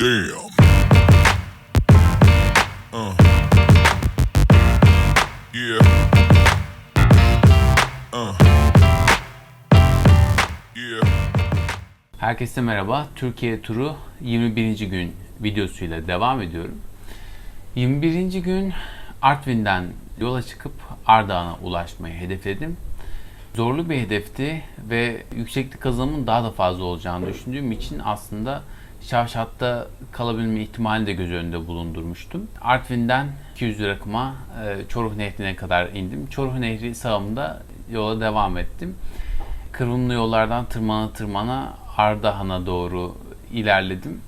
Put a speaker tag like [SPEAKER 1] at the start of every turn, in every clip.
[SPEAKER 1] Damn. Uh. Yeah. Uh. Yeah.
[SPEAKER 2] Herkese merhaba. Türkiye turu 21. gün videosuyla devam ediyorum. 21. gün Artvin'den yola çıkıp Ardahan'a ulaşmayı hedefledim. Zorlu bir hedefti ve yükseklik kazanımın daha da fazla olacağını düşündüğüm için aslında Şavşat'ta kalabilme ihtimalini de göz önünde bulundurmuştum. Artvin'den 200 rakıma e, Çoruh Nehri'ne kadar indim. Çoruh Nehri sağımda yola devam ettim. Kırımlı yollardan tırmana tırmana Ardahan'a doğru ilerledim.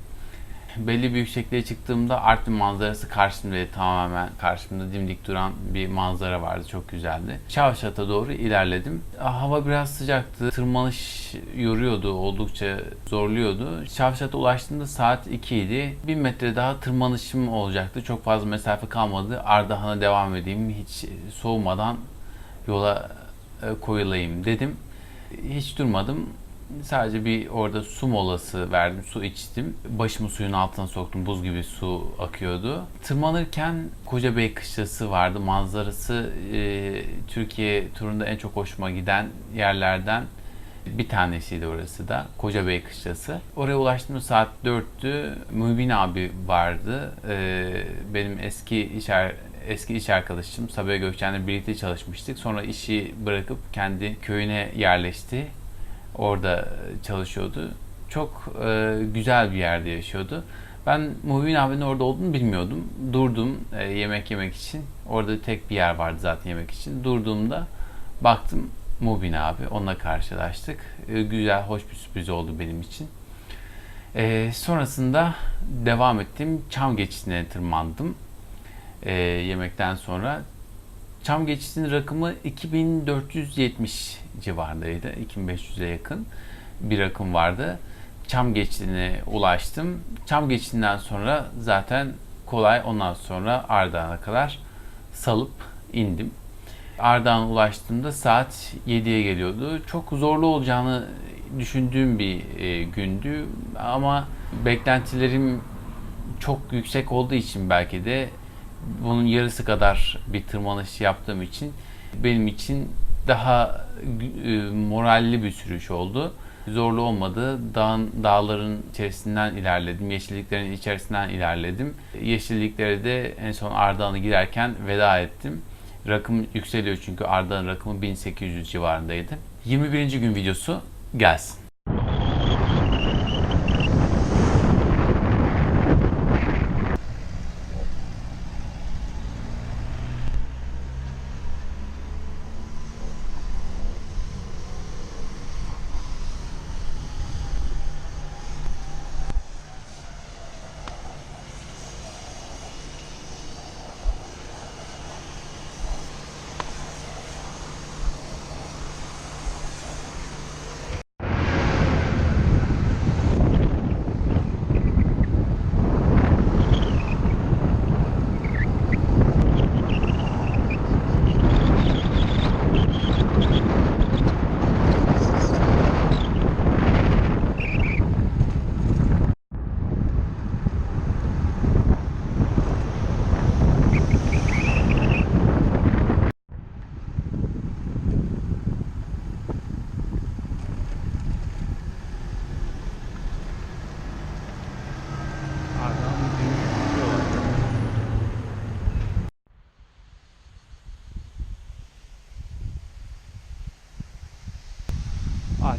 [SPEAKER 2] Belli bir yüksekliğe çıktığımda Artvin manzarası karşımda tamamen karşımda dimdik duran bir manzara vardı. Çok güzeldi. Şavşat'a doğru ilerledim. Hava biraz sıcaktı. Tırmanış yoruyordu. Oldukça zorluyordu. Şavşat'a ulaştığımda saat 2 idi. 1000 metre daha tırmanışım olacaktı. Çok fazla mesafe kalmadı. Ardahan'a devam edeyim. Hiç soğumadan yola e, koyulayım dedim. Hiç durmadım. Sadece bir orada su molası verdim, su içtim. Başımı suyun altına soktum, buz gibi su akıyordu. Tırmanırken Kocabey Kışlası vardı. Manzarası e, Türkiye turunda en çok hoşuma giden yerlerden bir tanesiydi orası da. Kocabey Kışlası. Oraya ulaştığımda saat 4'tü. Mübin abi vardı. E, benim eski iş er- eski iş arkadaşım Sabiha Gökçen'le birlikte çalışmıştık. Sonra işi bırakıp kendi köyüne yerleşti orada çalışıyordu. Çok e, güzel bir yerde yaşıyordu. Ben Muhbin abinin orada olduğunu bilmiyordum. Durdum e, yemek yemek için. Orada tek bir yer vardı zaten yemek için. Durduğumda baktım Muhbin abi. Onunla karşılaştık. E, güzel, hoş bir sürpriz oldu benim için. E, sonrasında devam ettim. Çam geçidine tırmandım. E, yemekten sonra Çam geçidinin rakımı 2470 civarındaydı. 2500'e yakın bir rakım vardı. Çam geçidine ulaştım. Çam geçidinden sonra zaten kolay ondan sonra Ardahan'a kadar salıp indim. Ardahan'a ulaştığımda saat 7'ye geliyordu. Çok zorlu olacağını düşündüğüm bir e, gündü ama beklentilerim çok yüksek olduğu için belki de bunun yarısı kadar bir tırmanış yaptığım için benim için daha e, moralli bir sürüş oldu. Zorlu olmadı. Dağın, dağların içerisinden ilerledim. Yeşilliklerin içerisinden ilerledim. Yeşilliklere de en son Ardahan'a giderken veda ettim. Rakım yükseliyor çünkü Ardahan rakımı 1800 civarındaydı. 21. gün videosu gelsin.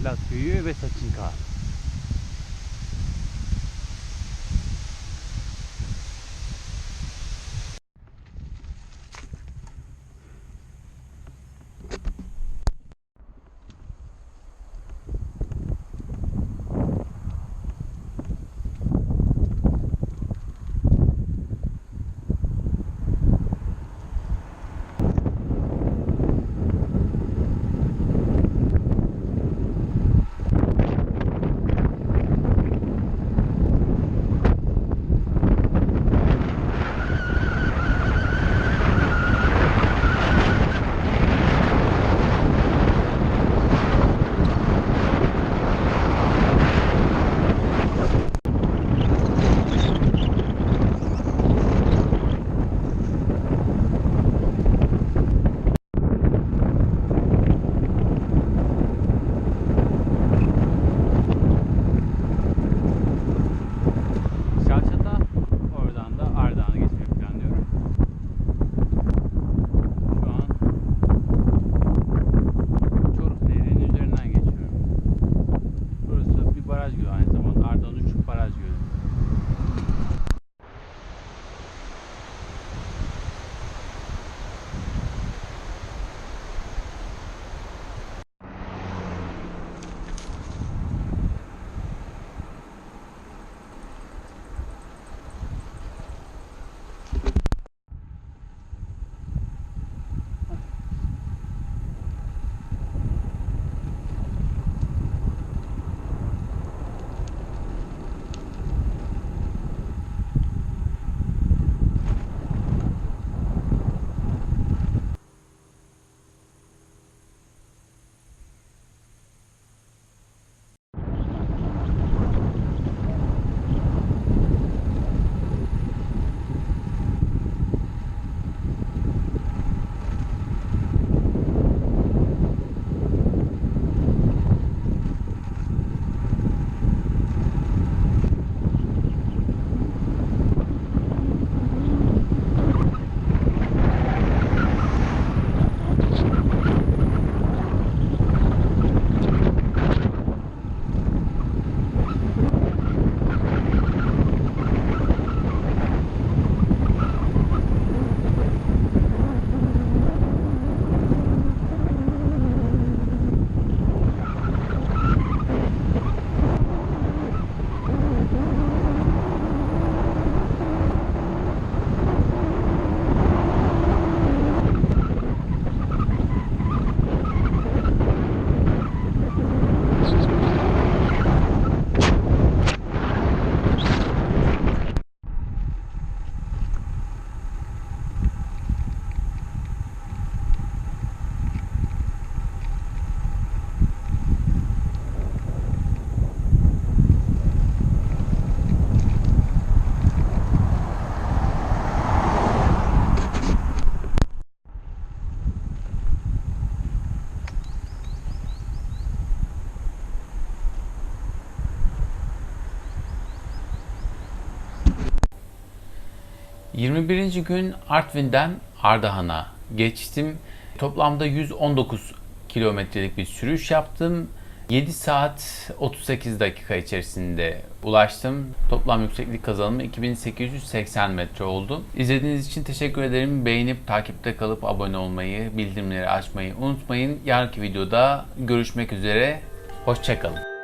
[SPEAKER 3] lag für die Übersetzung gehabt.
[SPEAKER 2] 21. gün Artvin'den Ardahan'a geçtim. Toplamda 119 kilometrelik bir sürüş yaptım. 7 saat 38 dakika içerisinde ulaştım. Toplam yükseklik kazanımı 2880 metre oldu. İzlediğiniz için teşekkür ederim. Beğenip takipte kalıp abone olmayı, bildirimleri açmayı unutmayın. Yarınki videoda görüşmek üzere. Hoşçakalın.